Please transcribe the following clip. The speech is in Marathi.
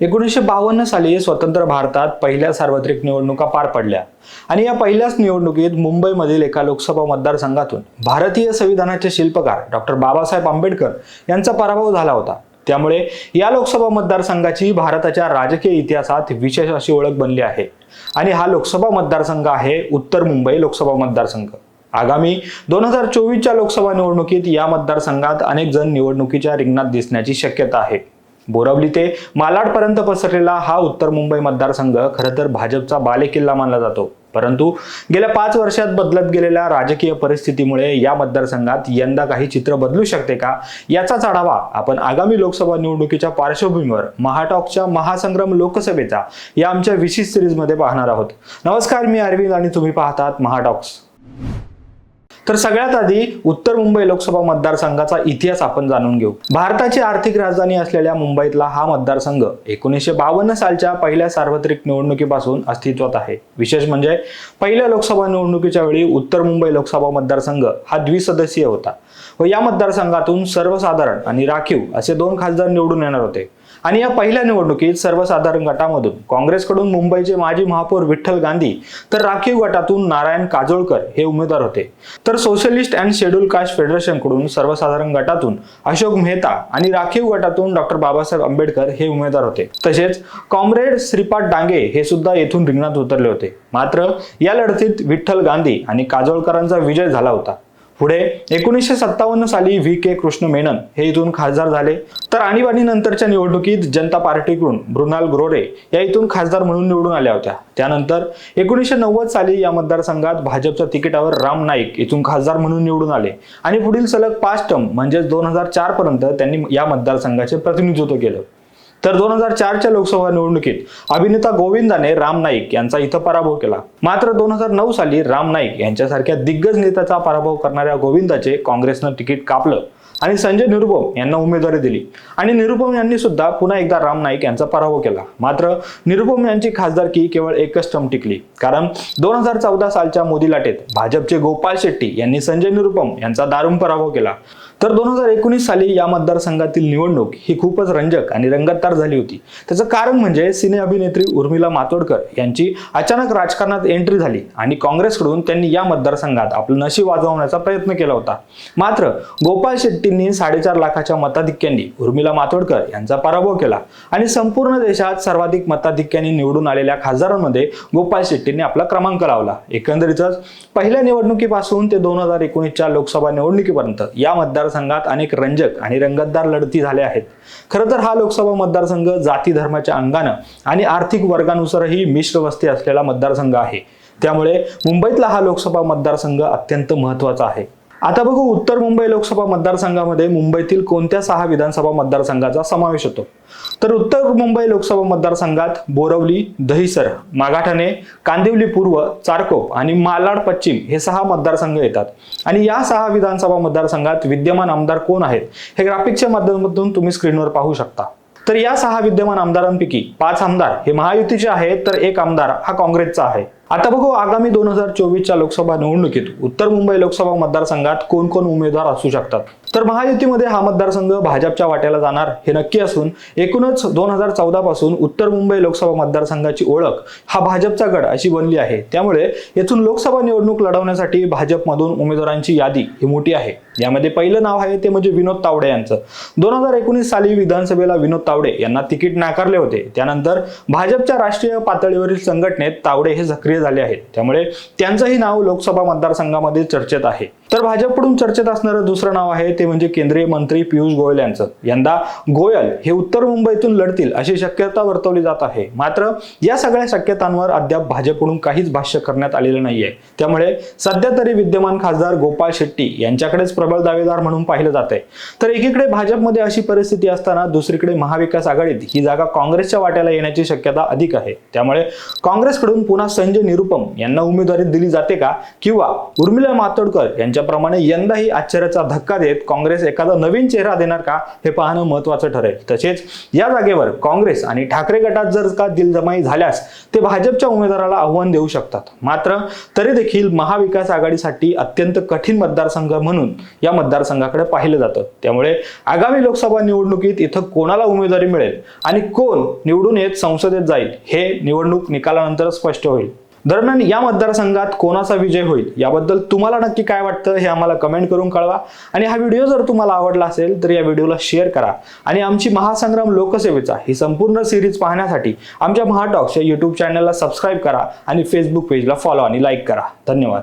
एकोणीसशे बावन्न साली स्वतंत्र भारतात पहिल्या सार्वत्रिक निवडणुका पार पडल्या. आणि या पहिल्याच निवडणुकीत मुंबईमधील एका लोकसभा मतदारसंघातून भारतीय संविधानाचे शिल्पकार डॉक्टर बाबासाहेब आंबेडकर यांचा पराभव झाला होता. त्यामुळे या लोकसभा मतदारसंघाची भारताच्या राजकीय इतिहासात विशेष अशी ओळख बनली आहे. आणि हा लोकसभा मतदारसंघ आहे उत्तर मुंबई लोकसभा मतदारसंघ. आगामी दोन हजार चोवीसच्या लोकसभा निवडणुकीत या मतदारसंघात अनेक जण निवडणुकीच्या रिंगणात दिसण्याची शक्यता आहे. बोरावली ते मालाडपर्यंत पसरलेला हा उत्तर मुंबई मतदारसंघ खरं तर भाजपचा बालेकिल्ला मानला जातो. परंतु गेल्या पाच वर्षात बदलत गेलेल्या राजकीय परिस्थितीमुळे या मतदारसंघात यंदा काही चित्र बदलू शकते का? याचाच आढावा आपण आगामी लोकसभा निवडणुकीच्या पार्श्वभूमीवर महाटॉकच्या महासंग्राम लोकसभेचा या आमच्या विशेष सिरीजमध्ये पाहणार आहोत. नमस्कार मी अरविंद आणि तुम्ही पाहतात महाटॉक्स. तर सगळ्यात आधी उत्तर मुंबई लोकसभा मतदारसंघाचा इतिहास आपण जाणून घेऊ. भारताची आर्थिक राजधानी असलेल्या मुंबईतला हा मतदारसंघ एकोणीसशे बावन्न सालच्या पहिल्या सार्वत्रिक निवडणुकीपासून अस्तित्वात आहे. विशेष म्हणजे पहिल्या लोकसभा निवडणुकीच्या वेळी उत्तर मुंबई लोकसभा मतदारसंघ हा द्विसदस्यीय होता. व या मतदारसंघातून सर्वसाधारण आणि राखीव असे दोन खासदार निवडून येणार होते. आणि या पहिल्या निवडणुकीत सर्वसाधारण गटामधून काँग्रेसकडून मुंबईचे माजी महापौर विठ्ठल गांधी तर राखीव गटातून नारायण काजोळकर हे उमेदवार होते. तर सोशलिस्ट अँड शेड्यूल कास्ट फेडरेशनकडून सर्वसाधारण गटातून अशोक मेहता आणि राखीव गटातून डॉक्टर बाबासाहेब आंबेडकर हे उमेदवार होते. तसेच कॉम्रेड श्रीपाद डांगे हे सुद्धा येथून रिंगणात उतरले होते. मात्र या लढतीत विठ्ठल गांधी आणि काजोळकरांचा विजय झाला होता. पुढे एकोणीसशे सत्तावन्न साली व्ही के कृष्ण मेनन हे इथून खासदार झाले. तर आणीबाणी नंतरच्या निवडणुकीत जनता पार्टीकडून मृणाल ग्रोरे या इथून खासदार म्हणून निवडून आल्या होत्या. त्यानंतर एकोणीसशे नव्वद साली या मतदारसंघात भाजपच्या तिकिटावर राम नाईक इथून खासदार म्हणून निवडून आले. आणि पुढील सलग पाच टर्म म्हणजेच दोन हजार चार पर्यंत त्यांनी या मतदारसंघाचे प्रतिनिधित्व केलं. तर दोन हजार चारच्या लोकसभा निवडणुकीत अभिनेता गोविंदाने राम नाईक यांचा इथं पराभव केला. मात्र दोन हजार नऊ साली राम नाईक यांच्यासारख्या दिग्गज नेत्याचा पराभव करणाऱ्या गोविंदाचे काँग्रेसनं तिकीट कापलं. आणि संजय निरुपम यांना उमेदवारी दिली. आणि निरुपम यांनी सुद्धा पुन्हा एकदा राम नाईक यांचा पराभव केला. मात्र निरुपम यांची खासदारकी केवळ एकच टर्म टिकली. कारण दोन हजार चौदा सालच्या मोदी लाटेत भाजपचे गोपाल शेट्टी यांनी संजय निरुपम यांचा दारुण पराभव केला. तर दोन हजार एकोणीस साली या मतदारसंघातील निवडणूक ही खूपच रंजक आणि रंगतदार झाली होती. त्याचं कारण म्हणजे सिने अभिनेत्री उर्मिला मातोडकर यांची अचानक राजकारणात एंट्री झाली आणि काँग्रेसकडून त्यांनी या मतदारसंघात आपलं नशीब वाजवण्याचा प्रयत्न केला होता. मात्र गोपाल शेट्टींनी साडेचार लाखाच्या मताधिक्यांनी उर्मिला मातोडकर यांचा पराभव केला आणि संपूर्ण देशात सर्वाधिक मताधिक्यांनी निवडून आलेल्या खासदारांमध्ये गोपाल शेट्टींनी आपला क्रमांक लावला. एकंदरीतच पहिल्या निवडणुकीपासून ते दोन हजार एकोणीसच्या लोकसभा निवडणुकीपर्यंत या मतदारसंघात अनेक रंजक आणि रंगतदार लढती झाल्या आहेत. खरं तर हा लोकसभा मतदारसंघ जाती धर्माच्या अंगानं आणि आर्थिक वर्गानुसारही मिश्र वस्ती असलेला मतदारसंघ आहे. त्यामुळे मुंबईतला हा लोकसभा मतदारसंघ अत्यंत महत्त्वाचा आहे. आता बघू उत्तर मुंबई लोकसभा मतदारसंघामध्ये मुंबईतील कोणत्या सहा विधानसभा मतदारसंघाचा समावेश होतो? तर उत्तर मुंबई लोकसभा मतदारसंघात बोरवली दहिसर मागाठाणे कांदिवली पूर्व चारकोप आणि मालाड पश्चिम हे सहा मतदारसंघ येतात. आणि या सहा विधानसभा मतदारसंघात विद्यमान आमदार कोण आहेत? हे ग्राफिकच्या माध्यमातून तुम्ही स्क्रीनवर पाहू शकता. तर या सहा विद्यमान आमदारांपैकी पाच आमदार हे महायुतीचे आहेत तर एक आमदार हा काँग्रेसचा आहे. आता बघू आगामी दोन हजार चोवीसच्या लोकसभा निवडणुकीत उत्तर मुंबई लोकसभा मतदारसंघात कोण कोण उमेदवार असू शकतात? तर महायुतीमध्ये हा मतदारसंघ भाजपच्या वाट्याला जाणार हे नक्की असून एकूणच दोन हजार चौदा पासून उत्तर मुंबई लोकसभा मतदारसंघाची ओळख हा भाजपचा गड अशी बनली आहे. त्यामुळे येथून लोकसभा निवडणूक लढवण्यासाठी भाजपमधून उमेदवारांची यादी ही मोठी आहे. यामध्ये पहिलं नाव आहे ते म्हणजे विनोद तावडे यांचं. दोन हजार एकोणीस साली विधानसभेला विनोद तावडे यांना तिकीट नाकारले होते. त्यानंतर भाजपच्या राष्ट्रीय पातळीवरील संघटनेत तावडे हे सक्रिय झाले आहेत. त्यामुळे त्यांचंही नाव लोकसभा मतदारसंघामध्ये चर्चेत आहे. तर भाजपकडून चर्चेत असणारं दुसरं नाव आहे ते म्हणजे केंद्रीय मंत्री पियुष गोयल यांचं. यंदा गोयल हे उत्तर मुंबईतून लढतील अशी शक्यता वर्तवली जात आहे. मात्र या सगळ्या शक्यतांवर अद्याप भाजपकडून काहीच भाष्य करण्यात आलेलं नाहीये. त्यामुळे सध्या तरी विद्यमान खासदार गोपाळ शेट्टी यांच्याकडेच प्रबळ दावेदार म्हणून पाहिलं जात आहे तर एकीकडे भाजपमध्ये अशी परिस्थिती असताना दुसरीकडे महाविकास आघाडीत ही जागा काँग्रेसच्या वाट्याला येण्याची शक्यता अधिक आहे. त्यामुळे काँग्रेसकडून पुन्हा संजय निरुपम यांना उमेदवारी दिली जाते का? किंवा उर्मिला मातोडकर यांच्या त्याप्रमाणे यंदाही आश्चर्याचा धक्का देत काँग्रेस एखादा नवीन चेहरा देणार का हे पाहणं महत्वाचं ठरेल. तसेच या जागेवर काँग्रेस आणि ठाकरे गटात जर का दिलजमाई झाल्यास ते भाजपच्या उमेदवाराला आव्हान देऊ शकतात. मात्र तरी देखील महाविकास आघाडीसाठी अत्यंत कठीण मतदारसंघ म्हणून या मतदारसंघाकडे पाहिलं जातं. त्यामुळे आगामी लोकसभा निवडणुकीत इथं कोणाला उमेदवारी मिळेल आणि कोण निवडून येत संसदेत जाईल हे निवडणूक निकालानंतर स्पष्ट होईल. दरम्यान या मतदारसंघात कोणाचा विजय होईल? याबद्दल तुम्हाला नक्की काय वाटतं हे आम्हाला कमेंट करून कळवा. आणि हा व्हिडिओ जर तुम्हाला आवडला असेल तर या व्हिडिओला शेअर करा. आणि आमची महासंग्राम लोकसेवेचा ही संपूर्ण सिरीज पाहण्यासाठी आमच्या महाटॉक्सच्या यूट्यूब चॅनलला सबस्क्राईब करा आणि फेसबुक पेजला फॉलो आणि लाईक करा. धन्यवाद.